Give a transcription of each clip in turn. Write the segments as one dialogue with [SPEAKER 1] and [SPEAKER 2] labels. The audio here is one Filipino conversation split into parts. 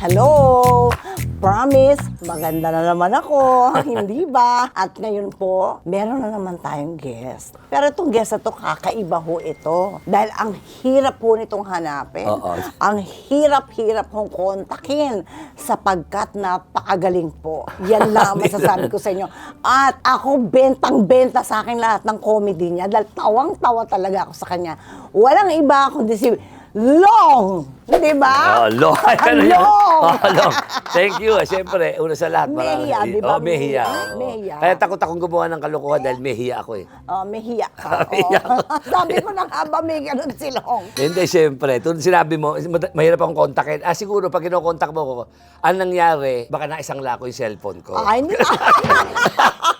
[SPEAKER 1] Hello! Promise, maganda na naman ako, hindi ba? At ngayon po, meron na naman tayong guest. Pero itong guest na to, kakaiba ho ito. Dahil ang hirap po nitong hanapin.
[SPEAKER 2] Oo.
[SPEAKER 1] Ang hirap-hirap hong kontakin sapagkat napakagaling po. Yan lang ang masasabi ko sa inyo. At ako, bentang-benta sa akin lahat ng comedy niya dahil tawang-tawa talaga ako sa kanya. Walang iba kundi si Long! Di ba?
[SPEAKER 2] Oh.
[SPEAKER 1] Ang long!
[SPEAKER 2] Oh, long. Thank you. ah. Siyempre, una sa lahat. marami-
[SPEAKER 1] Mehiya, di ba?
[SPEAKER 2] Oh, mehiya.
[SPEAKER 1] Mehiya.
[SPEAKER 2] oo.
[SPEAKER 1] Mehiya.
[SPEAKER 2] Kaya takot akong gumawa ng kalokohan dahil mehiya ako eh.
[SPEAKER 1] Oh, mehiya ka.
[SPEAKER 2] Mehiya
[SPEAKER 1] Oh. Sabi ko na nga ba may ganun si Long?
[SPEAKER 2] Hindi, siyempre. Tulad sinabi mo, mahirap akong kontakin. Ah, siguro, pag kinokontak mo ko, ang nangyari, baka na isang lako yung cellphone ko.
[SPEAKER 1] Ah, hindi.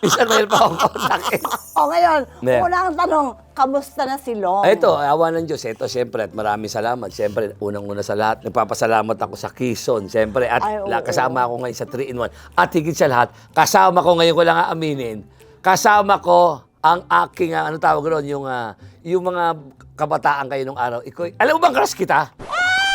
[SPEAKER 2] Minsan mahirap akong kontakin.
[SPEAKER 1] o ngayon,
[SPEAKER 2] Ne.
[SPEAKER 1] unang tanong, kamusta na si Long?
[SPEAKER 2] Ito, awa ng Diyos. Ito, siyempre, at maraming salamat. Siyempre, unang-una sa lahat, nagpapasalamat ako sa Quezon. Siyempre, at
[SPEAKER 1] Ay, oo.
[SPEAKER 2] kasama ako ngayon sa 3-in-1. At higit sa lahat, kasama ko ngayon ko lang aaminin, kasama ko ang aking, ah, ano tawag ron, yung, ah, yung mga kabataan kayo nung araw. Ikaw, alam mo bang crush kita?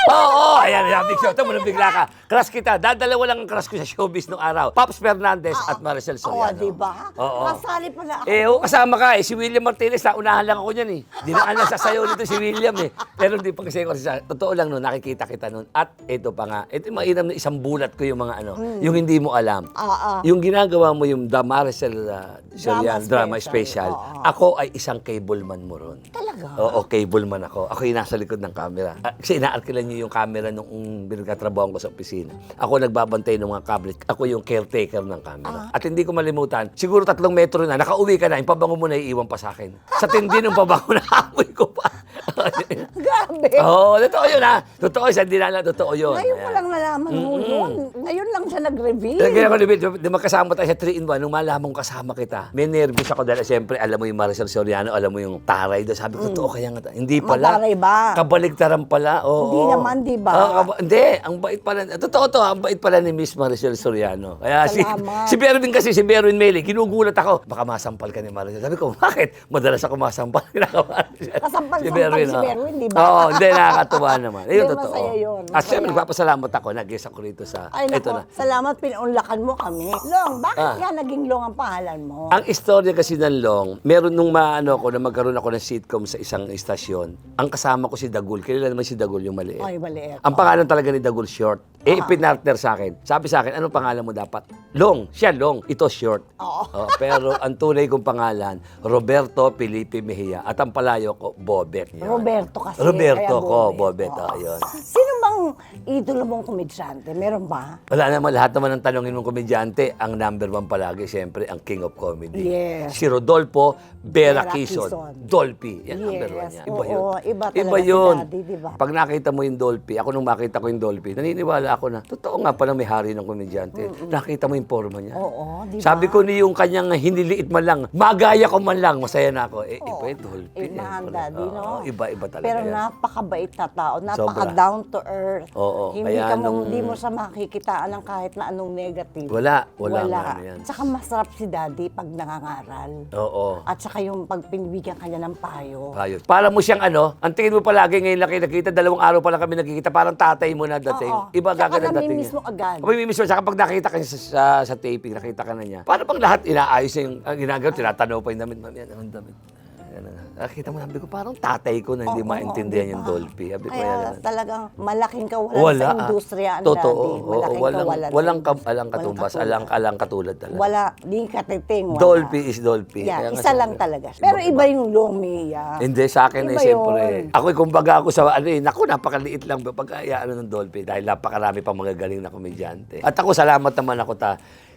[SPEAKER 2] Oo, oh, oh, ayan, ayan, big show. Ito mo nang bigla ka. Crush kita. Dadalawa lang ang crush ko sa showbiz nung araw. Pops Fernandez at Maricel
[SPEAKER 1] Oo,
[SPEAKER 2] Soriano.
[SPEAKER 1] di ba?
[SPEAKER 2] Oo.
[SPEAKER 1] Kasali pala ako.
[SPEAKER 2] Eh, oh, kasama ka eh. Si William Martinez, naunahan lang ako niyan eh. Dinaan lang sa sayo nito si William eh. Pero hindi pa kasi ako sa... Totoo lang no, nakikita kita noon. At ito pa nga, ito yung mainam na isang bulat ko yung mga ano, yung hindi mo alam.
[SPEAKER 1] Ah.
[SPEAKER 2] Yung ginagawa mo yung The Maricel uh, Soriano
[SPEAKER 1] special.
[SPEAKER 2] Drama Special,
[SPEAKER 1] Oo.
[SPEAKER 2] ako ay isang cableman mo ron.
[SPEAKER 1] Talaga?
[SPEAKER 2] Oo, cableman ako. Ako yung nasa likod ng camera. Ah, Kasi inaarkilan niyo yung camera nung binagkatrabaho ko sa opisina. Ako nagbabantay ng mga kable. Ako yung caretaker ng camera. At hindi ko malimutan, siguro tatlong metro na, nakauwi ka na, yung pabango mo na iiwan pa sa akin. Sa tindi ng pabango na amoy ko pa.
[SPEAKER 1] Grabe.
[SPEAKER 2] Oo, totoo yun ha. Totoo, sa hindi na totoo yun.
[SPEAKER 1] Ngayon ko lang nalaman mo yun. Ngayon lang siya nag-reveal.
[SPEAKER 2] Kaya ako, di, di magkasama tayo sa 3-in-1, nung malaman kasama kita, may nervous ako dahil siyempre, alam mo yung Maricel Soriano, alam mo yung taray doon. Sabi ko, totoo kaya nga. Hindi pala.
[SPEAKER 1] Mataray ba?
[SPEAKER 2] Kabaligtaran pala. Oo.
[SPEAKER 1] Hindi naman, di ba?
[SPEAKER 2] Oo, kaba- hindi, ang bait pala. Totoo to, ang bait pala ni Miss Maricel Soriano. Kaya si,
[SPEAKER 1] Salamat.
[SPEAKER 2] si Berwin kasi, si Berwin Meli, ginugulat ako. Baka masampal ka ni Maricel. Sabi ko, bakit? Madalas ako masampal.
[SPEAKER 1] Kasampal-sampal si Berwin, di ba?
[SPEAKER 2] Oo, hindi, nakakatuwa naman. Ayun,
[SPEAKER 1] Hindi,
[SPEAKER 2] totoo.
[SPEAKER 1] masaya yun,
[SPEAKER 2] At syempre,
[SPEAKER 1] masaya.
[SPEAKER 2] nagpapasalamat ako. Nag-guest ako rito sa,
[SPEAKER 1] Ay,
[SPEAKER 2] ito na.
[SPEAKER 1] Salamat, pinunlakan mo kami. Long, bakit
[SPEAKER 2] Ah.
[SPEAKER 1] nga naging Long ang pangalan mo?
[SPEAKER 2] Ang istorya kasi ng Long, meron nung maano ko na magkaroon ako ng sitcom sa isang istasyon. Ang kasama ko si Dagul. Kilala naman si Dagul yung maliit.
[SPEAKER 1] Ay, maliit.
[SPEAKER 2] Ang pangalan talaga ni Dagul short. Eh, pinartner sa akin. Sabi sa akin, anong pangalan mo dapat? Long. Siya long. Ito short.
[SPEAKER 1] Oo.
[SPEAKER 2] Oh, pero ang tunay kong pangalan, Roberto Felipe Mejia. At ang palayo ko, Bobet. Yun.
[SPEAKER 1] Roberto kasi.
[SPEAKER 2] Roberto
[SPEAKER 1] kaya
[SPEAKER 2] ko,
[SPEAKER 1] Bobet.
[SPEAKER 2] Bobet.
[SPEAKER 1] Oo.
[SPEAKER 2] Oh.
[SPEAKER 1] Sino bang idolo mong komedyante? Meron ba?
[SPEAKER 2] Wala naman, lahat naman ng tanongin mong komedyante, ang number one palagi, siyempre, ang king of comedy.
[SPEAKER 1] Yes.
[SPEAKER 2] Si Rodolfo Vera
[SPEAKER 1] Vera
[SPEAKER 2] Quezon.
[SPEAKER 1] Quezon.
[SPEAKER 2] Dolphy. Yan, number
[SPEAKER 1] Yes.
[SPEAKER 2] one yan. Iba
[SPEAKER 1] Oo,
[SPEAKER 2] yun.
[SPEAKER 1] iba talaga si
[SPEAKER 2] yun.
[SPEAKER 1] Daddy, di ba?
[SPEAKER 2] Pag nakita mo yung Dolphy, ako nung makita ko yung Dolphy, naniniwala ako na, totoo nga pala may hari ng komedyante. Nakita mo yung forma niya.
[SPEAKER 1] Oo, di ba?
[SPEAKER 2] Sabi ko ni yung kanyang hiniliit man lang, magaya ko man lang, masaya na ako. Eh, iba yung Dolphy.
[SPEAKER 1] Iba ang daddy, no?
[SPEAKER 2] Iba-iba talaga
[SPEAKER 1] Pero
[SPEAKER 2] yan.
[SPEAKER 1] napakabait na tao, napaka
[SPEAKER 2] Sobra.
[SPEAKER 1] down to earth.
[SPEAKER 2] Oo,
[SPEAKER 1] Hindi
[SPEAKER 2] kaya
[SPEAKER 1] ka mo,
[SPEAKER 2] nung-
[SPEAKER 1] hindi mo siya makikitaan ng kahit na anong negative.
[SPEAKER 2] Wala, wala nga ano yan.
[SPEAKER 1] Tsaka masarap si daddy pag nangangaral.
[SPEAKER 2] Oo.
[SPEAKER 1] At saka yung pag pinibigyan kanya ng payo.
[SPEAKER 2] Ayos. Para mo siyang ano, ang tingin mo palagi ngayon lang kayo nakita, dalawang araw pa lang kami nakikita, parang tatay mo na dating.
[SPEAKER 1] Oo.
[SPEAKER 2] Iba
[SPEAKER 1] Tsaka
[SPEAKER 2] ang dating
[SPEAKER 1] namimiss mo agad.
[SPEAKER 2] May miss mo. Saka pag nakita ka niya sa, sa, sa taping, nakita ka na niya. Para bang lahat inaayos niya yung ang ginagawa, tinatanaw pa yung damit. Mami, ano ang damit? Yan, ano. Nakita mo, sabi ko, parang tatay ko na hindi
[SPEAKER 1] Oo,
[SPEAKER 2] maintindihan
[SPEAKER 1] di
[SPEAKER 2] yung
[SPEAKER 1] ba?
[SPEAKER 2] Dolphy. Sabi ko,
[SPEAKER 1] Kaya
[SPEAKER 2] yan,
[SPEAKER 1] talagang malaking kawalan
[SPEAKER 2] Wala.
[SPEAKER 1] sa industriya ang
[SPEAKER 2] Totoo.
[SPEAKER 1] daddy.
[SPEAKER 2] oo,
[SPEAKER 1] Malaking
[SPEAKER 2] walang,
[SPEAKER 1] kawalan.
[SPEAKER 2] walang, ka,
[SPEAKER 1] industriya.
[SPEAKER 2] alang katumbas,
[SPEAKER 1] katulad.
[SPEAKER 2] alang, alang katulad talaga.
[SPEAKER 1] Wala, di katiting. Wala.
[SPEAKER 2] Dolphy is Dolphy.
[SPEAKER 1] Yeah,
[SPEAKER 2] Kaya nga
[SPEAKER 1] isa
[SPEAKER 2] sabi
[SPEAKER 1] lang
[SPEAKER 2] ko,
[SPEAKER 1] talaga. siya. Pero iba yung Lomi. Yeah.
[SPEAKER 2] Hindi, sa akin
[SPEAKER 1] Iba
[SPEAKER 2] eh, siyempre.
[SPEAKER 1] yun.
[SPEAKER 2] Ako, kumbaga ako sa, ano eh, naku, napakaliit lang pag ano ng Dolphy dahil napakarami pang mga galing na komedyante. At ako, salamat naman ako ta,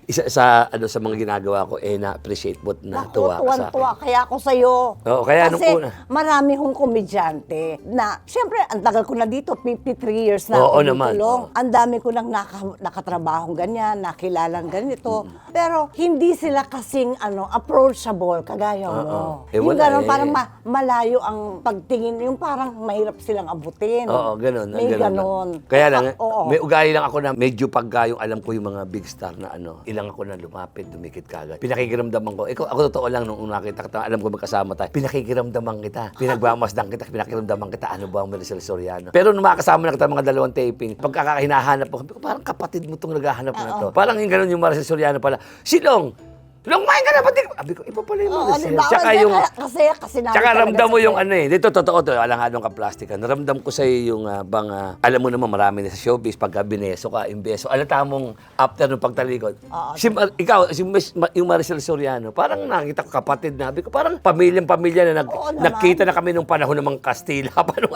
[SPEAKER 2] isa sa, ano, sa mga ginagawa ko, eh, na-appreciate mo at
[SPEAKER 1] Naku,
[SPEAKER 2] natuwa ka sa akin.
[SPEAKER 1] tuwan-tuwa. Kaya ako sa'yo.
[SPEAKER 2] Oo, kaya nung
[SPEAKER 1] Kasi
[SPEAKER 2] una-
[SPEAKER 1] marami hong komedyante na, syempre, ang tagal ko na dito, 53 years na ako
[SPEAKER 2] Oo
[SPEAKER 1] dito, Long.
[SPEAKER 2] oo.
[SPEAKER 1] Ang dami ko nang naka, nakatrabahong ganyan, nakilalang ganito. Pero hindi sila kasing ano, approachable, kagaya mo.
[SPEAKER 2] Oo. Eh,
[SPEAKER 1] yung
[SPEAKER 2] wala
[SPEAKER 1] gano'n,
[SPEAKER 2] eh.
[SPEAKER 1] parang ma- malayo ang pagtingin, yung parang mahirap silang abutin.
[SPEAKER 2] Oo, ganun.
[SPEAKER 1] May
[SPEAKER 2] ganun.
[SPEAKER 1] ganon.
[SPEAKER 2] Kaya lang,
[SPEAKER 1] Ah, oo.
[SPEAKER 2] may ugali lang ako na medyo pagka yung alam ko yung mga big star na ano, lang ako na lumapit, dumikit ka agad. Pinakikiramdaman ko, ikaw, ako totoo lang nung nakita kita, alam ko magkasama tayo, pinakikiramdaman kita, pinagmamasdan kita, pinakikiramdaman kita, ano ba ang Maricel Soriano? Pero nung makasama na kita mga dalawang taping, pagkakahinahanap ko, parang kapatid mo itong naghahanap na to. Parang yung ganun yung Maricel Soriano pala, Silong! Silong, kumain ka na, pati Sabi ko, iba pala yung
[SPEAKER 1] Oo, di ba?
[SPEAKER 2] Tsaka yung,
[SPEAKER 1] Kasi, kasi namin
[SPEAKER 2] Tsaka
[SPEAKER 1] talaga
[SPEAKER 2] ramdam mo
[SPEAKER 1] sa-
[SPEAKER 2] yung ano eh. Dito, totoo to. Alang anong ka-plastic. Naramdam ko sa'yo yung ah, bang, ah, alam mo naman marami na sa showbiz, pagka bineso ka, imbeso. Alata mong after ng pagtalikod.
[SPEAKER 1] Oo.
[SPEAKER 2] si, Mar- ikaw, si Miss- Ma- yung Maricel Soriano, parang nakita ko kapatid na. Sabi ko, parang pamilyang-pamilya na nag,
[SPEAKER 1] Oo naman.
[SPEAKER 2] nakita na kami nung panahon ng mga Kastila. nung parang,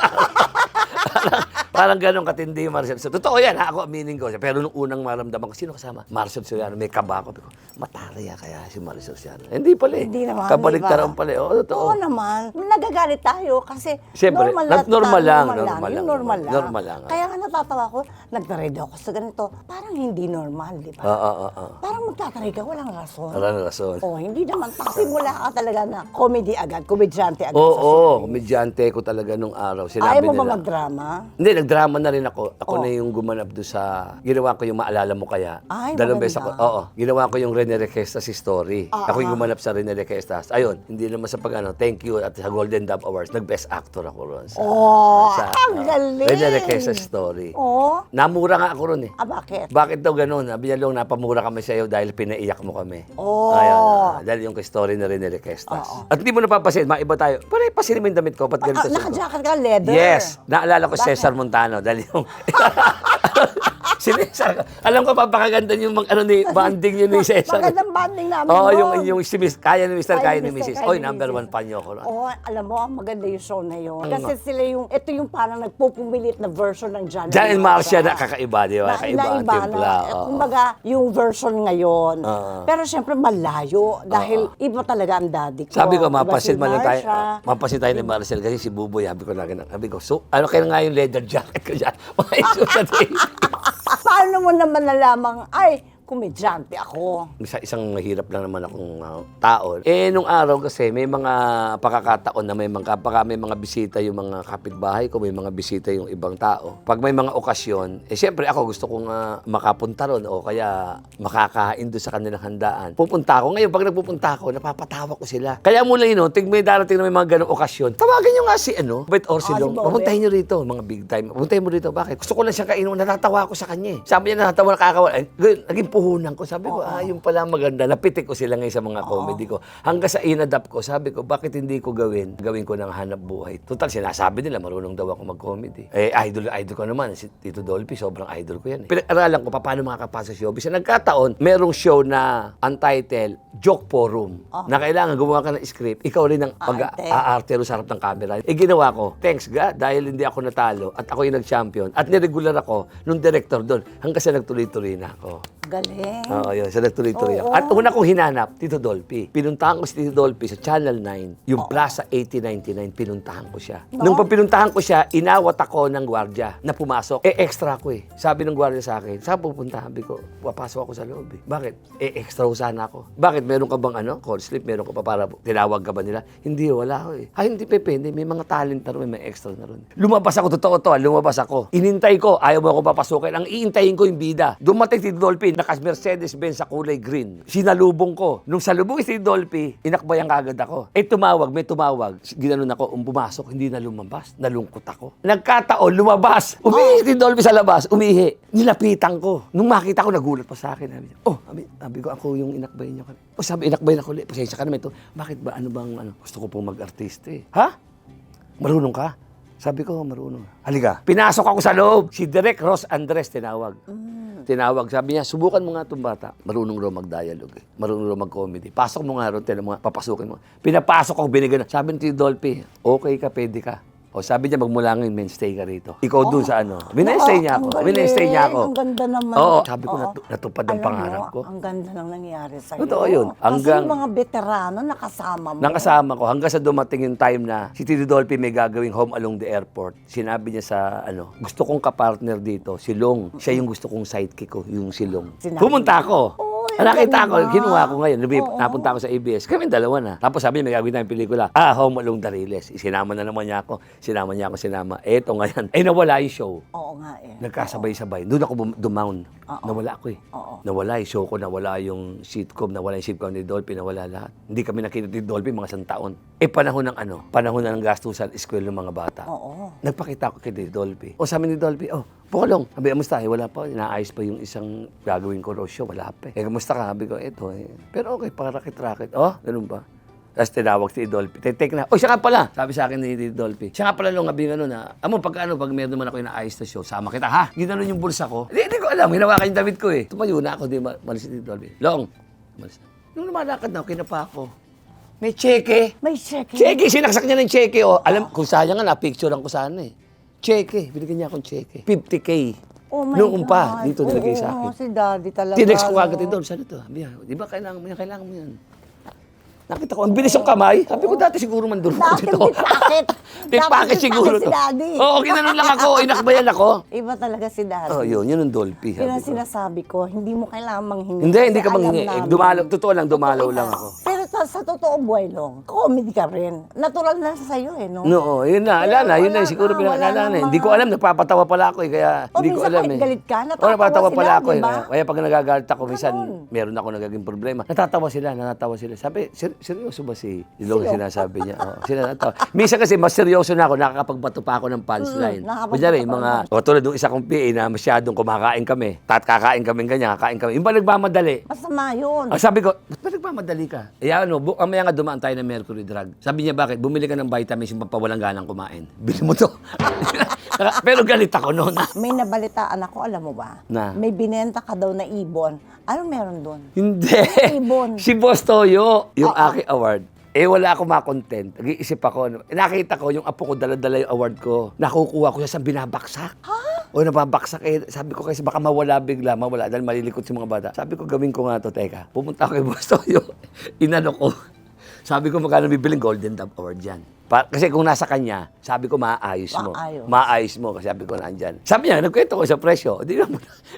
[SPEAKER 2] parang ganun katindi yung Maricel Soriano. Totoo yan, ha? ako aminin ko. Pero nung unang maramdaman ko, sino kasama? Maricel Soriano, may kaba ako. Mataraya kaya si Maricel Soriano. Hindi pala eh.
[SPEAKER 1] Hindi naman,
[SPEAKER 2] Kabaliktaran
[SPEAKER 1] di ba?
[SPEAKER 2] pala eh. Oo, totoo.
[SPEAKER 1] Oo naman. Nagagalit tayo kasi
[SPEAKER 2] Siyempre,
[SPEAKER 1] normal,
[SPEAKER 2] nat- normal lang, normal
[SPEAKER 1] Yung
[SPEAKER 2] lang,
[SPEAKER 1] normal lang.
[SPEAKER 2] normal lang.
[SPEAKER 1] Kaya nga natatawa ko, nagtarid ako sa ganito. Parang hindi normal, di ba?
[SPEAKER 2] Oo, oo, oo.
[SPEAKER 1] Parang magtatarid ka, walang rason.
[SPEAKER 2] Wala na rason.
[SPEAKER 1] Oh, hindi naman. Kasi mula ka talaga na comedy agad, komedyante agad
[SPEAKER 2] Oo, oo, komedyante ko talaga nung araw. Sinabi
[SPEAKER 1] Ayaw mo ba magdrama?
[SPEAKER 2] Hindi, nagdrama na rin ako. Ako
[SPEAKER 1] Oh.
[SPEAKER 2] na yung gumanap doon sa... Ginawa ko yung maalala mo kaya.
[SPEAKER 1] Ay,
[SPEAKER 2] Dalawang beses ako.
[SPEAKER 1] maganda.
[SPEAKER 2] Oo. Ginawa ko yung Rene Requestas story.
[SPEAKER 1] Ah,
[SPEAKER 2] ako yung
[SPEAKER 1] ah.
[SPEAKER 2] gumanap sa Rene Requestas. Ayun, hindi naman sa pag ano, thank you at sa Golden Dove Awards, nag-best actor ako ron. Sa,
[SPEAKER 1] Oh,
[SPEAKER 2] sa,
[SPEAKER 1] ang
[SPEAKER 2] ah,
[SPEAKER 1] galing!
[SPEAKER 2] Rene Requestas story.
[SPEAKER 1] Oo.
[SPEAKER 2] Namura nga ako ron eh.
[SPEAKER 1] Ah, bakit?
[SPEAKER 2] Bakit daw ganun? Sabi niya, Long, napamura kami sa iyo dahil pinaiyak mo kami.
[SPEAKER 1] Oh.
[SPEAKER 2] Ayun, ah, dahil yung story na rin ni Requestas. At hindi mo napapasin, maiba tayo. Pare, pasin mo yung damit ko, ba't ganito
[SPEAKER 1] Ah,
[SPEAKER 2] ko?
[SPEAKER 1] naka-jacket ka, leather.
[SPEAKER 2] Yes. Naalala ko
[SPEAKER 1] Bakit?
[SPEAKER 2] Cesar Montano dahil yung... si Cesar, alam ko papakaganda yung mag, ano ni, banding yun ni Cesar.
[SPEAKER 1] Magandang banding namin
[SPEAKER 2] Oo,
[SPEAKER 1] nun.
[SPEAKER 2] yung, yung si Miss, kaya ni Mr. Kaya, ni
[SPEAKER 1] Mr.
[SPEAKER 2] Mrs. Oy, number one pa niyo ron.
[SPEAKER 1] Oo, alam mo, maganda yung show na yun. Kasi sila yung, ito yung parang nagpupumilit na version ng John,
[SPEAKER 2] John and Marcia na kakaiba, di ba? Kakaiba ang timpla.
[SPEAKER 1] kumbaga, yung version ngayon.
[SPEAKER 2] Oo.
[SPEAKER 1] Pero syempre malayo dahil iba talaga ang daddy ko.
[SPEAKER 2] Sabi ko, mapasin
[SPEAKER 1] si
[SPEAKER 2] man tayo. Ah, mapasin tayo ni Marcel kasi si Buboy, sabi ko na ganun. Sabi ko, so, ano kaya nga yung leather jacket ko dyan? Mga isuot sa tape.
[SPEAKER 1] Paano mo naman nalamang, ay, komedyante ako.
[SPEAKER 2] isa isang mahirap lang naman akong uh, tao. Eh, nung araw kasi, may mga pakakataon na may mga, baka may mga bisita yung mga kapitbahay ko, may mga bisita yung ibang tao. Pag may mga okasyon, eh, siyempre ako gusto kong uh, makapunta ron o kaya makakain doon sa kanilang handaan. Pupunta ako. Ngayon, pag nagpupunta ako, napapatawa ko sila. Kaya mula yun, tig may darating na may mga ganong okasyon, tawagan nyo nga si, ano, Bet or si
[SPEAKER 1] Ah, si
[SPEAKER 2] Long. Papuntahin nyo rito, mga big time. Puntahin mo rito. Bakit? Gusto ko lang siyang kainin. Natatawa ako sa kanya eh. Sabi niya, natatawa, nakakawa. Ay, ganun, naging puhunan ko. Sabi ko, ah, yung pala maganda. Napitik ko sila ngayon sa mga comedy ko. Hanggang sa inadapt ko, sabi ko, bakit hindi ko gawin? Gawin ko ng hanap buhay. Total, sinasabi nila, marunong daw ako mag-comedy. Eh, idol, idol ko naman. Si Tito Dolphy, sobrang idol ko yan. Eh. Pinag-aralan ko pa paano makakapasa sa showbiz. Sa nagkataon, merong show na untitled Joke Forum. Na kailangan gumawa ka ng script. Ikaw rin ang
[SPEAKER 1] Arte.
[SPEAKER 2] aarte sa harap ng camera. Eh, ginawa ko. Thanks God, dahil hindi ako natalo at ako yung nag-champion. At niregular ako nung director doon. Hanggang sa nagtuloy-tuloy na ako.
[SPEAKER 1] Galing.
[SPEAKER 2] Oo, yun. Sa nagtuloy-tuloy ako.
[SPEAKER 1] Oo.
[SPEAKER 2] At una kong hinanap, Tito Dolphy. Pinuntahan ko si Tito Dolphy sa Channel 9, yung Plaza 8099, pinuntahan ko siya.
[SPEAKER 1] No?
[SPEAKER 2] Nung pagpinuntahan ko siya, inawat ako ng gwardya na pumasok. Eh, extra ko eh. Sabi ng gwardya sa akin, saan pupunta? Sabi ko, papasok ako sa loob eh. Bakit? Eh, extra ko sana ako. Bakit? Meron ka bang ano, call slip? Meron ka pa para tinawag ka ba nila? Hindi, wala ako eh. Ay, hindi pepe, hindi. May mga talent na ron, may extra na ron. Lumabas ako, totoo to, ah, lumabas ako. Inintay ko, ayaw mo ako papasukin. Ang iintayin ko yung bida. Dumating si Dolphy, nakas Mercedes-Benz sa kulay green. Sinalubong ko. Nung salubong si Dolphy, inakbayan kagad ako. Eh, tumawag, may tumawag. Ginanon ako, um, pumasok, hindi na lumabas. Nalungkot ako. Nagkataon, lumabas. Umihi si Dolphy sa labas, umihi. Nilapitan ko. Nung makita ko, nagulat pa sa akin. Sabi oh, sabi, sabi ko, ako yung inakbayan niyo. Oh, sabi, inakbayan ako ulit. Pasensya ka naman ito. Bakit ba, ano bang, ano, gusto ko pong mag-artista eh. Ha? Marunong ka? Sabi ko, marunong. Halika. Pinasok ako sa loob. Si Direk Ross Andres tinawag. Tinawag. Sabi niya, subukan mo nga itong bata. Marunong raw mag-dialogue eh. Marunong raw mag-comedy. Pasok mo nga ron, tinan mo papasukin mo. Pinapasok ako, binigyan. Sabi ni Dolphy, okay ka, pwede ka. O sabi niya, magmula ngayon, men, stay ka rito. Ikaw dun sa ano. Binestay niya ako.
[SPEAKER 1] Oh.
[SPEAKER 2] Binestay niya ako.
[SPEAKER 1] Ang ganda naman.
[SPEAKER 2] Oo. Sabi ko,
[SPEAKER 1] Oo.
[SPEAKER 2] natu- natupad ang
[SPEAKER 1] Alam
[SPEAKER 2] pangarap
[SPEAKER 1] mo,
[SPEAKER 2] ko.
[SPEAKER 1] Ang ganda nang nangyari sa'yo.
[SPEAKER 2] Totoo yun.
[SPEAKER 1] Kasi
[SPEAKER 2] Hanggang-
[SPEAKER 1] yung mga veterano nakasama mo.
[SPEAKER 2] Nang kasama ko, hanggang sa dumating yung time na si Tito Dolphy may gagawing home along the airport, sinabi niya sa, ano, gusto kong kapartner dito, si Long. Siya yung gusto kong sidekick ko, yung si Long.
[SPEAKER 1] Sinabi
[SPEAKER 2] Pumunta ako. Ah, Nakita ko, kinuha ko ngayon. Lumip,
[SPEAKER 1] Oo.
[SPEAKER 2] napunta ako sa ABS. Kami dalawa na. Tapos sabi niya, may gagawin tayong pelikula. Ah, Home Along the Riles. Sinama na naman niya ako. Sinama niya ako, sinama. Eto ngayon. Eh, nawala yung show.
[SPEAKER 1] Oo nga eh.
[SPEAKER 2] Nagkasabay-sabay. Doon ako bum- dumown.
[SPEAKER 1] Oo.
[SPEAKER 2] Nawala ako eh.
[SPEAKER 1] Oo.
[SPEAKER 2] Nawala yung show ko, nawala yung sitcom, nawala yung sitcom ni Dolphy, nawala lahat. Hindi kami nakita ni Dolphy mga isang taon. Eh panahon ng ano, panahon na ng gastusan, eskwela ng mga bata.
[SPEAKER 1] Oo.
[SPEAKER 2] Nagpakita ko kay Dolphy. O sabi ni Dolphy, oh, Pokolong, sabi, kamusta? Eh, wala pa. Inaayos pa yung isang gagawin ko show. Wala pa eh. Eh, kamusta ka? Sabi ko, eto eh. Pero okay, parakit-rakit. Oh, ganun ba? Tapos tinawag si Dolphy. Take na. Oh, siya nga pala. Sabi sa akin ni Dolphy. Siya nga pala nung gabi ano na, amo pag ano, pag meron naman ako inaayos na show, sama kita ha. Ginanon yung bulsa ko. Hindi, hindi ko alam. Hinawakan yung damit ko eh. Tumayo na ako. Di, ma- malis si Dolphy. Long. Malis. Nung lumalakad na ako, kinapa ako. May cheque.
[SPEAKER 1] May check.
[SPEAKER 2] Cheque, sinaksak niya ng cheque. Oh. Alam, kung sayang nga, na-picturean ko sana eh. Cheque, binigyan niya akong cheque. 50K.
[SPEAKER 1] Oh my
[SPEAKER 2] Noong pa,
[SPEAKER 1] God.
[SPEAKER 2] dito nilagay sa
[SPEAKER 1] Oo,
[SPEAKER 2] akin.
[SPEAKER 1] si daddy talaga.
[SPEAKER 2] Tinext ko
[SPEAKER 1] no?
[SPEAKER 2] agad ito, saan ito? Di ba kailangan mo yan, kailangan mo yan. Nakita ko, ang bilis yung kamay. Sabi ko, dati siguro manduro ko
[SPEAKER 1] Dati
[SPEAKER 2] dito.
[SPEAKER 1] pickpocket.
[SPEAKER 2] Pickpocket
[SPEAKER 1] Dati
[SPEAKER 2] siguro
[SPEAKER 1] pickpocket si
[SPEAKER 2] to.
[SPEAKER 1] daddy.
[SPEAKER 2] Oo, ginanon lang ako, inakbayan ako.
[SPEAKER 1] Iba talaga si daddy.
[SPEAKER 2] Oh, yun, yun ang Dolphy.
[SPEAKER 1] Yun ang
[SPEAKER 2] Sabi ko.
[SPEAKER 1] sinasabi ko, hindi mo kailangan manghingi.
[SPEAKER 2] Hindi, hindi
[SPEAKER 1] Kasi
[SPEAKER 2] ka manghingi.
[SPEAKER 1] alam
[SPEAKER 2] Eh,
[SPEAKER 1] namin.
[SPEAKER 2] dumalaw, totoo lang, dumalaw lang ako.
[SPEAKER 1] Pero sa, sa totoo buhay long, comedy ka rin. Natural na sa sa'yo eh, no?
[SPEAKER 2] No, yun na, ala na, yun na, siguro
[SPEAKER 1] na,
[SPEAKER 2] pinakilala
[SPEAKER 1] wala
[SPEAKER 2] na. Hindi ko alam, nagpapatawa pala ako eh, kaya
[SPEAKER 1] O,
[SPEAKER 2] hindi ko
[SPEAKER 1] minsan
[SPEAKER 2] alam
[SPEAKER 1] kahit
[SPEAKER 2] eh.
[SPEAKER 1] galit ka, natatawa
[SPEAKER 2] Oo, napatawa
[SPEAKER 1] sila,
[SPEAKER 2] pala ako eh.
[SPEAKER 1] diba?
[SPEAKER 2] Kaya pag nagagalit ako, minsan meron ako nagaging problema. Natatawa sila, natatawa sila. Sabi, ser- seryoso ba si Ilong
[SPEAKER 1] Sino?
[SPEAKER 2] sinasabi niya? Oo, sila natatawa. Minsan kasi mas seryoso na ako, nakakapagbato pa ako ng punchline.
[SPEAKER 1] Mm, nakakapagbato
[SPEAKER 2] Kunyari, mga, o tulad ng isa kong PA na masyadong kumakain kami. Tat kakain kami ganyan, kakain kami. Yung ba nagmamadali?
[SPEAKER 1] Masama yun.
[SPEAKER 2] Ang sabi ko, ba't ba nagmamadali ka? Eh ano, bu- mamaya nga dumaan tayo ng mercury drug. Sabi niya, bakit? Bumili ka ng vitamins yung pampawalang ganang kumain. Bili mo to. Pero galit ako noon.
[SPEAKER 1] May nabalitaan ako, alam mo ba?
[SPEAKER 2] Na?
[SPEAKER 1] May binenta ka daw na ibon. Ano meron doon?
[SPEAKER 2] Hindi.
[SPEAKER 1] Ibon.
[SPEAKER 2] Si Boss Toyo, yung
[SPEAKER 1] Oo.
[SPEAKER 2] aking award. Eh, wala ako makontent. Nag-iisip ako. Nakita ko, yung apo ko, dala-dala yung award ko. Nakukuha ko siya sa binabaksak. Ha? O nababaksak eh. Sabi ko kasi baka mawala bigla, mawala. Dahil malilikot si mga bata. Sabi ko, gawin ko nga to. Teka, pumunta ako kay Boss Toyo. Inano ko. Sabi ko, magkano bibiling Golden Dove Award yan? Pa- kasi kung nasa kanya, sabi ko, maayos mo.
[SPEAKER 1] Maayos.
[SPEAKER 2] Maayos mo. Kasi sabi ko, nandyan. Sabi niya, nagkwento ko sa presyo. Hindi na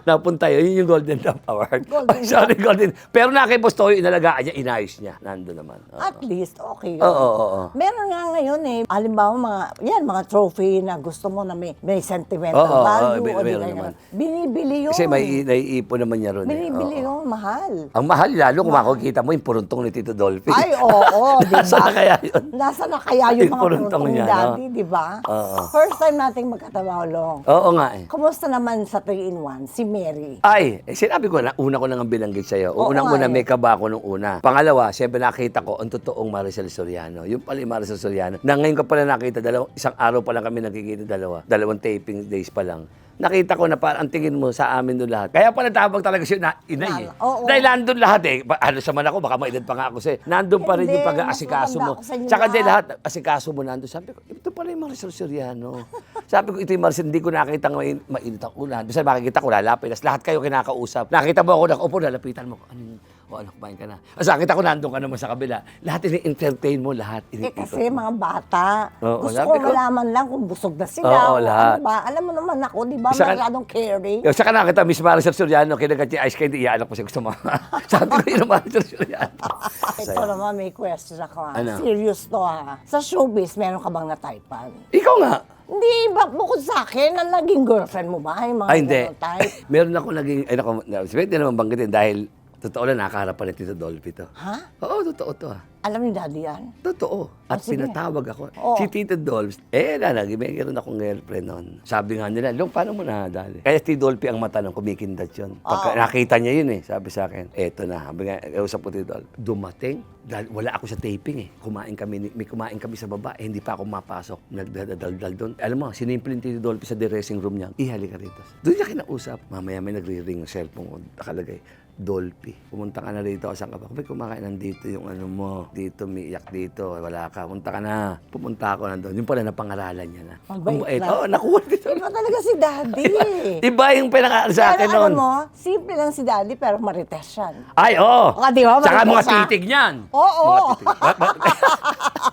[SPEAKER 2] napunta yun. Yun yung Golden Dove Award.
[SPEAKER 1] Golden
[SPEAKER 2] Ay, sorry, Golden. Pero na kay Boss Toyo, inalagaan niya, inayos niya. Nando naman. Oo.
[SPEAKER 1] At least, okay.
[SPEAKER 2] Oo, oo, oo.
[SPEAKER 1] Meron nga ngayon eh, halimbawa mga, yan, mga trophy na gusto mo na may, may sentimental
[SPEAKER 2] Oo, oo,
[SPEAKER 1] value.
[SPEAKER 2] oo,
[SPEAKER 1] o di
[SPEAKER 2] meron
[SPEAKER 1] kaya
[SPEAKER 2] naman.
[SPEAKER 1] Binibili yun.
[SPEAKER 2] Kasi may naiipon naman niya ron. eh.
[SPEAKER 1] Binibili
[SPEAKER 2] Oo.
[SPEAKER 1] yun, mahal.
[SPEAKER 2] Ang mahal lalo kung makikita mo yung puruntong ni Tito Dolphy.
[SPEAKER 1] Ay, oo, di ba?
[SPEAKER 2] Nasaan na kaya yun?
[SPEAKER 1] Nasa na kaya yung
[SPEAKER 2] Yung
[SPEAKER 1] mga ni
[SPEAKER 2] niya,
[SPEAKER 1] daddy,
[SPEAKER 2] no?
[SPEAKER 1] di ba?
[SPEAKER 2] Oo.
[SPEAKER 1] First time nating magkatabaw, Long.
[SPEAKER 2] Oo nga eh.
[SPEAKER 1] Kumusta naman sa 3-in-1, si Mary?
[SPEAKER 2] Ay, eh, sinabi ko na, una ko nang ang binanggit sa'yo.
[SPEAKER 1] Oo
[SPEAKER 2] Unang-una,
[SPEAKER 1] nga eh.
[SPEAKER 2] may kaba ako nung una. Pangalawa, siyempre nakita ko ang totoong Maricel Soriano. Yung pala yung Maricel Soriano. Na ngayon ko pala nakita, dalaw, isang araw pa lang kami nakikita dalawa. Dalawang taping days pa lang. Nakita ko na parang ang tingin mo sa amin doon lahat. Kaya pala tawag talaga siya na inay eh.
[SPEAKER 1] Oo.
[SPEAKER 2] Dahil nandun lahat eh. Ano sa man ako, baka maedad pa nga ako sa'yo. Nandun pa rin
[SPEAKER 1] Hindi,
[SPEAKER 2] yung pag-aasikaso mo.
[SPEAKER 1] matanda ako sa inyo
[SPEAKER 2] Tsaka di
[SPEAKER 1] lahat.
[SPEAKER 2] lahat, asikaso mo nandun. Sabi ko, ito pala yung Maricel Soriano. Sabi ko, ito yung Maricel, hindi ko nakita ng main, mainit ang ulan. Basta makikita ko, lalapit. Tapos lahat kayo kinakausap. Nakita mo ako, nakaupo, lalapitan mo. Ano yun? O ano, kumain ka na. Tapos nakita ko, nandun ka naman sa kabila. Lahat ini-entertain mo, lahat.
[SPEAKER 1] Eh kasi mga bata,
[SPEAKER 2] Oo,
[SPEAKER 1] gusto
[SPEAKER 2] sabi
[SPEAKER 1] ko malaman lang kung busog na sila.
[SPEAKER 2] Oo,
[SPEAKER 1] o
[SPEAKER 2] lahat.
[SPEAKER 1] Ano ba? Alam mo naman ako, di ba?
[SPEAKER 2] Isa ka-
[SPEAKER 1] Masyadong caring.
[SPEAKER 2] Yung saka nakita, Miss Maricel Soriano, kinagat yung ice candy, iaalak ko siya gusto mo. Sabi ko, yun ang Maricel Soriano.
[SPEAKER 1] Ito naman may question ako. ha.
[SPEAKER 2] Ano?
[SPEAKER 1] Serious to ha. Sa showbiz, meron ka bang na-typean?
[SPEAKER 2] Ikaw nga.
[SPEAKER 1] Hindi, ba, bukod sa akin, ang naging girlfriend mo ba? Yung mga
[SPEAKER 2] Ay, hindi.
[SPEAKER 1] ganun type?
[SPEAKER 2] Meron ako naging, ay nako, sabi, hindi naman banggitin dahil totoo lang, nakakaharap pa ni Tito Dolphy to.
[SPEAKER 1] Ha?
[SPEAKER 2] Oo, totoo to ah.
[SPEAKER 1] Alam ni daddy yan?
[SPEAKER 2] Totoo. At
[SPEAKER 1] Oh, sige.
[SPEAKER 2] pinatawag ako.
[SPEAKER 1] Oo.
[SPEAKER 2] Si Tito Dolph, eh, na, nag may meron akong girlfriend noon. Sabi nga nila, Long, paano mo nadali? Kaya si Dolphy ang mata ng kumikindat yun. Pagka
[SPEAKER 1] Oo.
[SPEAKER 2] nakita niya yun eh, sabi sa akin, eto na, sabi nga, eh, usap ko Tito Dolph, dumating, dahil wala ako sa taping eh. Kumain kami, ni- may kumain kami sa baba, eh, hindi pa ako mapasok. Nagdadaldal doon. Alam mo, sinimple ni Tito Dolphy sa dressing room niya. Ihali ka rito. Doon niya kinausap. Mamaya may nagre-ring yung cellphone ko. Nakalagay, Dolphy. Pumunta ka na rito. Asan ka ba? May kumakain nandito yung ano mo. Dito, may iyak dito. Wala ka. Punta ka na. Pumunta ako nandun. Yung pala napangaralan niya na. Ang bait. Oo, nakuha dito.
[SPEAKER 1] Iba talaga si daddy.
[SPEAKER 2] Iba yung pinaka sa akin
[SPEAKER 1] Pero
[SPEAKER 2] noon.
[SPEAKER 1] alam mo, simple lang si daddy pero marites yan.
[SPEAKER 2] Ay, oo.
[SPEAKER 1] Ah, di ba? Marites
[SPEAKER 2] mga
[SPEAKER 1] siya.
[SPEAKER 2] titig niyan.
[SPEAKER 1] Oo.
[SPEAKER 2] Mga titig.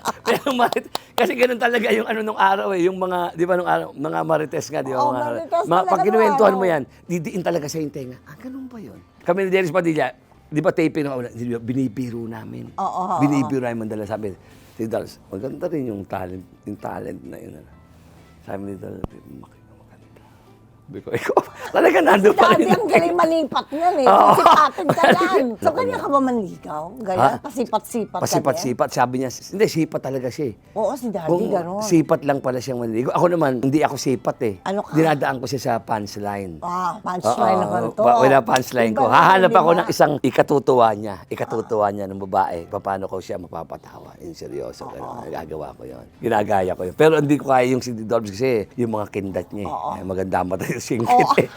[SPEAKER 2] Pero marit, kasi ganun talaga yung ano nung araw eh, yung mga, di ba nung araw, mga marites nga, di ba?
[SPEAKER 1] Oo,
[SPEAKER 2] mga,
[SPEAKER 1] marites
[SPEAKER 2] mga,
[SPEAKER 1] talaga
[SPEAKER 2] pag kinuwentuhan mo yan, didiin talaga sa yung tenga. Ah, ganun ba yun? Kami ni Dennis Padilla, di ba taping na di ba, binibiro namin.
[SPEAKER 1] Oo, oo,
[SPEAKER 2] binibiro namin dala sabi, si Dals, maganda rin yung talent, yung talent na yun. Ano. Sabi ni maganda. Sabi ko, ikaw, talaga nandun pa
[SPEAKER 1] Dati
[SPEAKER 2] rin.
[SPEAKER 1] ang galing malipat yan eh.
[SPEAKER 2] Oo.
[SPEAKER 1] Sipatan ka yan. So, kanya ka ba manligaw? Ganyan, pasipat-sipat ka?
[SPEAKER 2] Pasipat-sipat. Sabi niya, hindi, sipat talaga siya eh.
[SPEAKER 1] Oo, si daddy,
[SPEAKER 2] Kung
[SPEAKER 1] gano'n.
[SPEAKER 2] sipat lang pala siyang manligo. Ako naman, hindi ako sipat eh.
[SPEAKER 1] Ano ka?
[SPEAKER 2] Dinadaan ko siya sa punchline.
[SPEAKER 1] Ah, punchline
[SPEAKER 2] Oo,
[SPEAKER 1] naman to.
[SPEAKER 2] wa- Wala punchline ko.
[SPEAKER 1] Iba
[SPEAKER 2] Hahanap ako ng isang ikatutuwa niya. Ikatutuwa niya ng babae. Paano ko siya mapapatawa. In seryoso. Ganun. Nagagawa ko yun. Ginagaya ko yun. Pero hindi ko kaya yung si Dolph kasi yung mga kindat niya. eh. Eh, maganda mata yung singkit eh.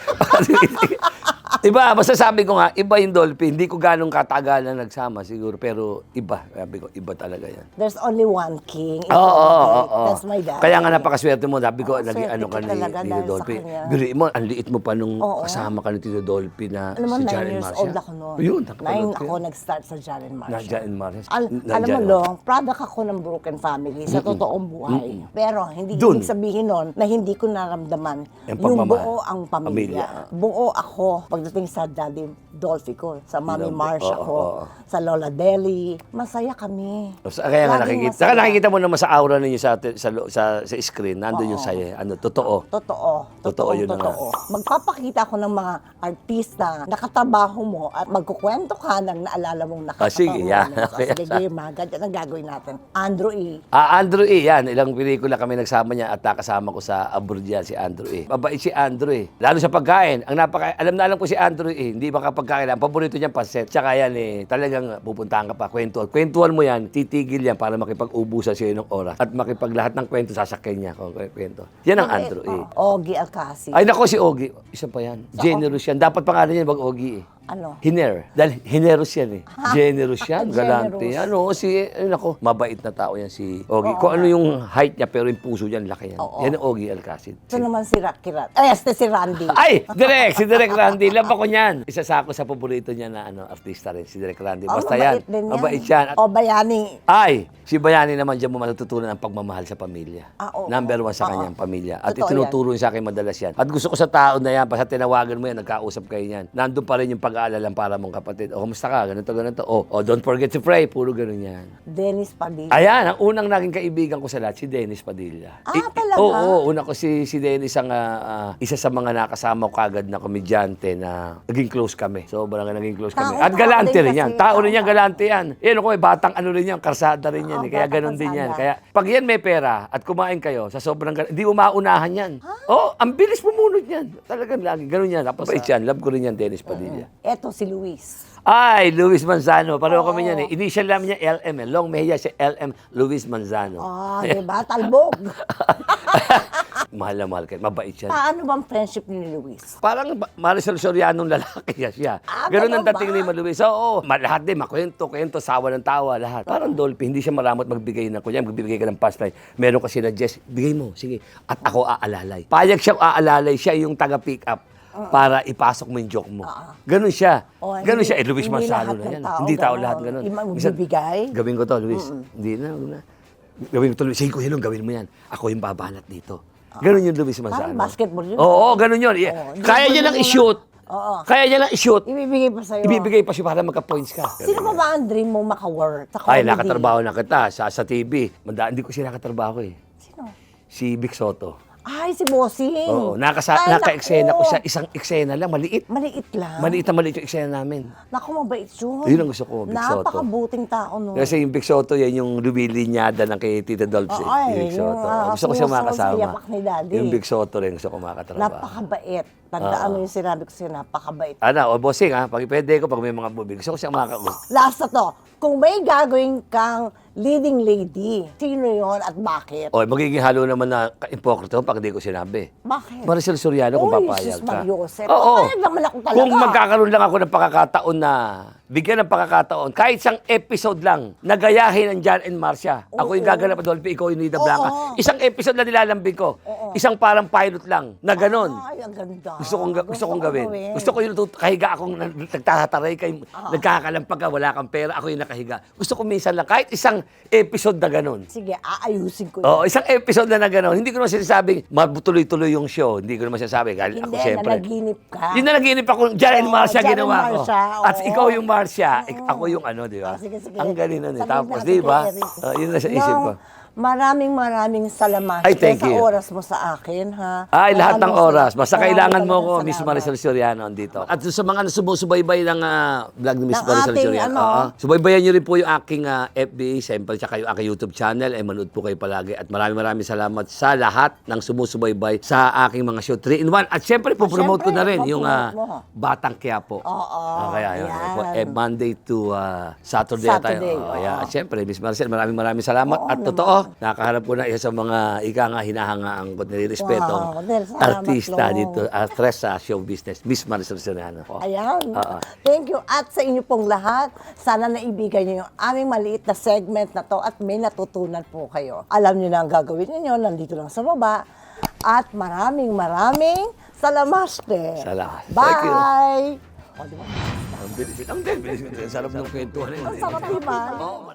[SPEAKER 2] Iba, masasabi ko nga, iba yung Dolphin. Hindi ko ganong katagalan nagsama siguro. Pero iba. Sabi ko, iba talaga yan.
[SPEAKER 1] There's only one king.
[SPEAKER 2] Oo, oo, oo.
[SPEAKER 1] That's my dad.
[SPEAKER 2] Kaya nga napakaswerte mo. Sabi ko,
[SPEAKER 1] swerte
[SPEAKER 2] ano ka
[SPEAKER 1] ka
[SPEAKER 2] ni
[SPEAKER 1] talaga
[SPEAKER 2] Tito
[SPEAKER 1] dahil sa
[SPEAKER 2] Dolphy.
[SPEAKER 1] kanya.
[SPEAKER 2] Bili mo, ang liit mo pa nung
[SPEAKER 1] Oo.
[SPEAKER 2] kasama ka ni Tito Dolphy na
[SPEAKER 1] Alam mo,
[SPEAKER 2] si
[SPEAKER 1] nine
[SPEAKER 2] Jaren
[SPEAKER 1] years
[SPEAKER 2] Marcia.
[SPEAKER 1] old ako noon.
[SPEAKER 2] Yun,
[SPEAKER 1] Nine
[SPEAKER 2] nakapanood ko
[SPEAKER 1] ako
[SPEAKER 2] yun.
[SPEAKER 1] nag-start sa Jaren Marcia.
[SPEAKER 2] Na Jaren Marcia.
[SPEAKER 1] Al-
[SPEAKER 2] Na
[SPEAKER 1] alam mo, Long, product ako ng broken family sa totoong buhay. Pero hindi
[SPEAKER 2] Dun.
[SPEAKER 1] ibig sabihin nun na hindi ko naramdaman
[SPEAKER 2] Yung
[SPEAKER 1] yung,
[SPEAKER 2] pagmamahal.
[SPEAKER 1] buo ang pamilya.
[SPEAKER 2] Pamilya.
[SPEAKER 1] Buo ako pagdating sa Daddy Dolphy ko, sa Mami Marcia
[SPEAKER 2] oo,
[SPEAKER 1] ko,
[SPEAKER 2] oo.
[SPEAKER 1] sa Lola Deli. Masaya kami.
[SPEAKER 2] So, kaya nga
[SPEAKER 1] Laging
[SPEAKER 2] nakikita,
[SPEAKER 1] masaya.
[SPEAKER 2] saka nakikita mo naman sa aura ninyo sa, sa, sa, sa screen, nandun yung saya. Ano, totoo.
[SPEAKER 1] Totoo.
[SPEAKER 2] Totoo yun na nga.
[SPEAKER 1] totoo. Magpapakita ako ng mga artista na katabaho mo at magkukwento ka ng naalala mong
[SPEAKER 2] Ah, sige,
[SPEAKER 1] nakatabaho
[SPEAKER 2] yan.
[SPEAKER 1] mo. So,
[SPEAKER 2] Okay.
[SPEAKER 1] sige, game ha. Ganyan ang gagawin natin. Andrew E.
[SPEAKER 2] Ah, Andrew E. Yan, ilang pelikula kami nagsama niya at nakasama ko sa abroad yan, si Andrew E. Mabait si Andrew E. Lalo sa pagkain. Ang napaka, alam na alam ko si Andrew E. Hindi makapagkain. Ang paborito niya paset. Tsaka yan eh, talagang pupuntahan ka pa. Kwentuhan. Kwentuhan mo yan, titigil yan para makipag-ubusan siya ng oras. At makipaglahat ng kwento, sasakyan niya kung kwento. Yan ang Andrew E.
[SPEAKER 1] Oh, Ogie Alcasi.
[SPEAKER 2] Ay nako si Ogie. Isa pa yan. Generous yan. Dapat pangalan niya wag Ogie eh.
[SPEAKER 1] Ano?
[SPEAKER 2] Hiner. Dahil generous yan eh. Generous yan. Galante
[SPEAKER 1] Generous.
[SPEAKER 2] yan. Oo, si, ay nako, mabait na tao yan si Ogie. Kung ano yung height niya, pero yung puso niya, laki yan.
[SPEAKER 1] Oo.
[SPEAKER 2] Yan ang Ogie Alcacid.
[SPEAKER 1] Ito naman si Rocky Rat. Ay, este si Randy.
[SPEAKER 2] Ay! Direk! Si Direk Randy. Laba ko niyan. Isa sa ako sa paborito niya na ano, artista rin, si Direk Randy.
[SPEAKER 1] Oh,
[SPEAKER 2] Basta
[SPEAKER 1] mabait
[SPEAKER 2] yan.
[SPEAKER 1] din yan.
[SPEAKER 2] Mabait yan. At-
[SPEAKER 1] O, bayani.
[SPEAKER 2] Ay, si Bayani naman dyan mo matututunan ang pagmamahal sa pamilya.
[SPEAKER 1] Ah, oo.
[SPEAKER 2] Number one sa
[SPEAKER 1] Oo.
[SPEAKER 2] kanyang pamilya. At
[SPEAKER 1] Totoo
[SPEAKER 2] itinuturo niya sa akin madalas yan. At gusto ko sa tao na yan, basta tinawagan mo yan, nagkausap kayo yan. Nandun pa rin yung pag-aalala para mong kapatid. O, kamusta ka? Ganito, ganito. O, o, don't forget to pray. Puro ganun yan.
[SPEAKER 1] Dennis Padilla.
[SPEAKER 2] Ayan, ang unang naging kaibigan ko sa lahat, si Dennis Padilla.
[SPEAKER 1] Ah,
[SPEAKER 2] I-
[SPEAKER 1] talaga?
[SPEAKER 2] Oo, oo, una ko si, si Dennis ang ah, ah, isa sa mga nakasama ko kagad na komedyante na naging close kami. Sobrang naging close kami.
[SPEAKER 1] Tao-
[SPEAKER 2] At galante
[SPEAKER 1] din
[SPEAKER 2] rin yan.
[SPEAKER 1] kasi.
[SPEAKER 2] Tao rin yan, galante yan. Yan ako eh, batang ano rin yan, karsada rin yan.
[SPEAKER 1] Oo,
[SPEAKER 2] eh. Kaya
[SPEAKER 1] batang
[SPEAKER 2] ganun din yan. Kaya pag yan may pera at kumain kayo sa sobrang gal- hindi mo maunahan yan. Oh, ang bilis pumunod yan. Talagang lagi. Ganun yan. Tapos yan. Love ko rin yan, Dennis Padilla.
[SPEAKER 1] Eto si Luis.
[SPEAKER 2] Ay, Luis Manzano. Pareho kami yan eh. Initial namin niya LM eh. Long Mejia siya LM Luis Manzano.
[SPEAKER 1] Ah, di ba? Talbog.
[SPEAKER 2] mahal na mahal kayo. Mabait siya.
[SPEAKER 1] Paano bang friendship ni Luis?
[SPEAKER 2] Parang ba- Marisol Sorianong lalaki siya. siya.
[SPEAKER 1] Ah,
[SPEAKER 2] Ganun ang
[SPEAKER 1] ganun
[SPEAKER 2] dating
[SPEAKER 1] ba?
[SPEAKER 2] ni Maluis. Oo, ma- lahat din, makwento, kwento, sawa ng tawa, lahat. Parang Dolphy, hindi siya maramot magbigay ng kunya, magbibigay ka ng punchline. Meron kasi na Jess, bigay mo, sige. At ako aalalay. Payag siyang aalalay, siya yung taga-pick up para ipasok mo yung joke mo. Ganun siya.
[SPEAKER 1] Oh, hindi-
[SPEAKER 2] siya. Eh, Luis
[SPEAKER 1] hindi lahat
[SPEAKER 2] na
[SPEAKER 1] ng
[SPEAKER 2] yan.
[SPEAKER 1] tao
[SPEAKER 2] hindi tao lahat ganun.
[SPEAKER 1] Yung
[SPEAKER 2] Minsan,
[SPEAKER 1] magbibigay?
[SPEAKER 2] Gawin ko to, Luis. Hindi na, huwag na. Gawin ko to, Luis. Sige, Kuya Long, gawin mo yan. Ako yung babanat dito. Ganun yung Luis Manzano.
[SPEAKER 1] Parang basketball yun.
[SPEAKER 2] Oo, ganun yun.
[SPEAKER 1] Oo,
[SPEAKER 2] Kaya niya lang
[SPEAKER 1] na-
[SPEAKER 2] i-shoot.
[SPEAKER 1] Oo.
[SPEAKER 2] Kaya niya lang i-shoot.
[SPEAKER 1] Ibibigay pa sa'yo.
[SPEAKER 2] Ibibigay pa siya para magka-points ka.
[SPEAKER 1] Sino pa ba ang dream mo maka-work sa
[SPEAKER 2] Ay,
[SPEAKER 1] comedy?
[SPEAKER 2] nakatrabaho na kita sa, sa TV. Manda, hindi ko siya nakatrabaho eh.
[SPEAKER 1] Sino?
[SPEAKER 2] Si Vic Soto.
[SPEAKER 1] Ay, si Bossing.
[SPEAKER 2] Oo, nakasa,
[SPEAKER 1] Ay,
[SPEAKER 2] naka-eksena ko
[SPEAKER 1] naku.
[SPEAKER 2] siya. Isang eksena lang, maliit.
[SPEAKER 1] Maliit lang.
[SPEAKER 2] Maliit na maliit yung eksena namin.
[SPEAKER 1] Naku, mabait yun.
[SPEAKER 2] Yun ang gusto ko, Vic Soto.
[SPEAKER 1] Napakabuting tao nun.
[SPEAKER 2] Kasi yung Vic Soto, yan yung lumilinyada ng kay Tita Dolphy.
[SPEAKER 1] Oo, ay,
[SPEAKER 2] yung
[SPEAKER 1] yung,
[SPEAKER 2] Soto.
[SPEAKER 1] ah,
[SPEAKER 2] gusto ko siya
[SPEAKER 1] puso sa
[SPEAKER 2] makasama.
[SPEAKER 1] yapak ni Daddy.
[SPEAKER 2] Yung Vic Soto rin gusto ko makatrabaho.
[SPEAKER 1] Napakabait. Tandaan mo yung sinabi ko sa'yo, napakabait.
[SPEAKER 2] Ano, o bossing ha, pag pwede ko, pag may mga movie, gusto ko siya makakausap.
[SPEAKER 1] Last na to, kung may gagawin kang leading lady, sino yon at bakit?
[SPEAKER 2] O, magiging halo naman na impokrito pag di ko sinabi.
[SPEAKER 1] Bakit?
[SPEAKER 2] Maricel Soriano kung
[SPEAKER 1] Uy,
[SPEAKER 2] papayag
[SPEAKER 1] sus
[SPEAKER 2] ka.
[SPEAKER 1] Mariosep.
[SPEAKER 2] Oo.
[SPEAKER 1] Papayag naman ako talaga.
[SPEAKER 2] Kung magkakaroon lang ako ng pagkakataon na bigyan ng pagkakataon, kahit isang episode lang, nagayahin ng Jan and Marcia. Ako yung gaganap at Dolphy, ikaw yung Nida Blanca.
[SPEAKER 1] Oo.
[SPEAKER 2] Isang episode na nilalambing ko. Isang parang pilot lang, na ganon.
[SPEAKER 1] Ay, ang ganda.
[SPEAKER 2] Gusto kong, ga- gusto kong gawin. Gusto ko yung kahiga akong nag- nagtataray, kay, nagkakalampag ka, wala kang pera, ako yung nakahiga. Gusto ko minsan lang, kahit isang episode na ganon.
[SPEAKER 1] Sige, aayusin ko yun.
[SPEAKER 2] Oo, isang episode na na gano'n. Hindi ko naman sinasabing mabutuloy-tuloy yung show. Hindi ko naman sinasabi. Ako
[SPEAKER 1] Hindi,
[SPEAKER 2] siyempre.
[SPEAKER 1] nanaginip ka.
[SPEAKER 2] Yun na naginip ako. Jan and
[SPEAKER 1] Oo,
[SPEAKER 2] Marcia
[SPEAKER 1] and
[SPEAKER 2] ginawa ko.
[SPEAKER 1] Marcia,
[SPEAKER 2] At
[SPEAKER 1] oo.
[SPEAKER 2] ikaw yung Marcia. ik- Ako yung ano, di ba?
[SPEAKER 1] Ah, sige, sige.
[SPEAKER 2] Ang galing nun eh.
[SPEAKER 1] Sabihin
[SPEAKER 2] Tapos,
[SPEAKER 1] natin
[SPEAKER 2] di
[SPEAKER 1] kay
[SPEAKER 2] ba?
[SPEAKER 1] Eric.
[SPEAKER 2] Ah, yun na sa isip ko.
[SPEAKER 1] Nung maraming maraming salamat
[SPEAKER 2] Ay, thank
[SPEAKER 1] sa
[SPEAKER 2] you.
[SPEAKER 1] oras mo sa akin, ha?
[SPEAKER 2] Ay, lahat ng
[SPEAKER 1] Maraming
[SPEAKER 2] oras. Basta
[SPEAKER 1] Maraming
[SPEAKER 2] kailangan mo
[SPEAKER 1] talagang
[SPEAKER 2] ko, Miss
[SPEAKER 1] salamat.
[SPEAKER 2] Marisol Soriano, dito. At sa mga sumusubaybay ng ah, vlog ni Miss
[SPEAKER 1] Ng
[SPEAKER 2] Marisol
[SPEAKER 1] ating,
[SPEAKER 2] Soriano,
[SPEAKER 1] ano?
[SPEAKER 2] oo. subaybayan niyo rin po yung aking ah, FB, siyempre, tsaka yung aking YouTube channel. Eh, manood po kayo palagi. At maraming maraming salamat sa lahat ng sumusubaybay sa aking mga show 3 in 1. At siyempre, po promote ko na rin
[SPEAKER 1] Siyempre,
[SPEAKER 2] yung ah,
[SPEAKER 1] po-promote mo.
[SPEAKER 2] Batang Quiapo.
[SPEAKER 1] Oo,
[SPEAKER 2] Ah, kaya yun.
[SPEAKER 1] yan.
[SPEAKER 2] Po, eh, Monday to ah, Saturday,
[SPEAKER 1] Saturday,
[SPEAKER 2] tayo. Oh,
[SPEAKER 1] oo.
[SPEAKER 2] yeah. At siyempre, Miss Maricel, maraming maraming salamat.
[SPEAKER 1] Oo
[SPEAKER 2] At totoo, nakaharap ko na isa sa mga ika nga hinahangaan ko nilirespetong
[SPEAKER 1] Wow, Del, salamat,
[SPEAKER 2] artista
[SPEAKER 1] Long.
[SPEAKER 2] dito, actress sa show business, Miss Marisol Soriano. Oh.
[SPEAKER 1] Ayan.
[SPEAKER 2] Oo.
[SPEAKER 1] Thank you. At sa inyo pong lahat, sana naibigan niyo yung aming maliit na segment na to at may natutunan po kayo. Alam niyo na ang gagawin niyo, nandito lang sa baba. At maraming maraming salamaste.
[SPEAKER 2] Salamat. Thank you.
[SPEAKER 1] Bye! O, di ba?
[SPEAKER 2] Ang bilis, ang bilis, ang sarap ng kwentuhan.
[SPEAKER 1] Ang sarap, di ba?
[SPEAKER 2] Oo,